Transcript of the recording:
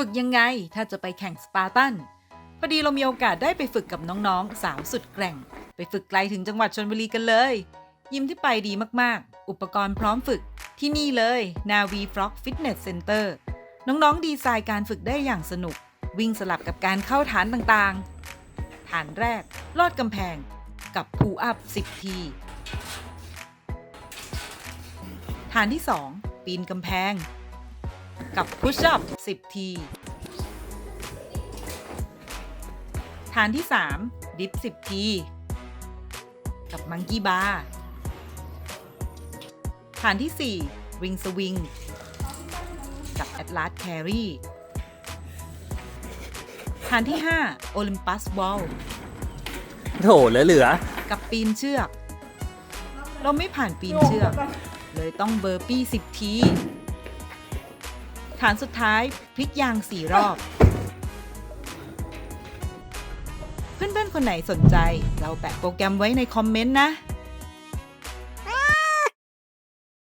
ฝึกยังไงถ้าจะไปแข่งสปาร์ตันพอดีเรามีโอกาสได้ไปฝึกกับน้องๆ สาวสุดแกร่ง ไปฝึกไกลถึงจังหวัดชนบุรีกันเลย ยิมที่ไปดีมากๆ อุปกรณ์พร้อมฝึกที่นี่เลย Navi Frog Fitness Center น้องๆ ดีไซน์การฝึกได้อย่างสนุก วิ่งสลับกับการเข้าฐานต่างๆ ฐานแรก ลอดกำแพง กับพูอัพ 10 ที ฐานที่ 2 ปีนกำแพง กับพุชอัพ10 ที ฐานที่ 3 ดิฟ 10 ที กับมังกี้บาร์ฐานที่4ริงสวิง กับแอตลาสแครีฐานที่ 5 โอลิมปัสวอลโถเหลือเหลือกับปีนเชือก เราไม่ผ่านปีนเชือก เลยต้องเบอร์ปี้ 10 ที ฐานสุดท้ายพลิกยางสี่รอบ เพื่อนๆ คนไหนสนใจ เราแปะโปรแกรมไว้ในคอมเมนต์นะ